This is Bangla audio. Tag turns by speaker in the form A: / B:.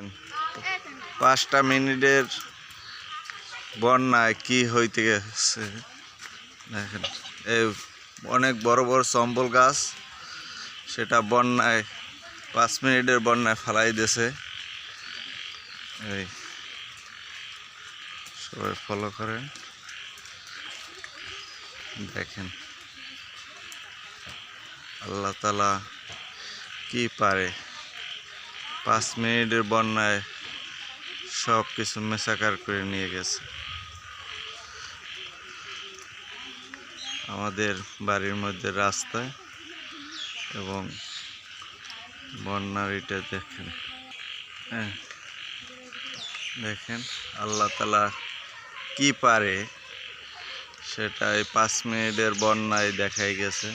A: দেখেন, পাঁচটা মিনিটের বন্যায় কি হইতে গেছে। দেখেন, এই অনেক বড় বড় সম্বল গাছ, সেটা বন্যায়, পাঁচ মিনিটের বন্যায় ফালাই দিয়েছে। এই, সবাই ফলো করেন। দেখেন, আল্লাহ তালা কি পারে। পাঁচ মিনিটের বন্যায় সব কিছু মেসাকার করে নিয়ে গেছে। আমাদের বাড়ির মধ্যে রাস্তায় এবং বন্যার এটা দেখেন। হ্যাঁ দেখেন আল্লাহ তালা কি পারে সেটাই পাঁচ মিনিটের বন্যায় দেখাই গেছে।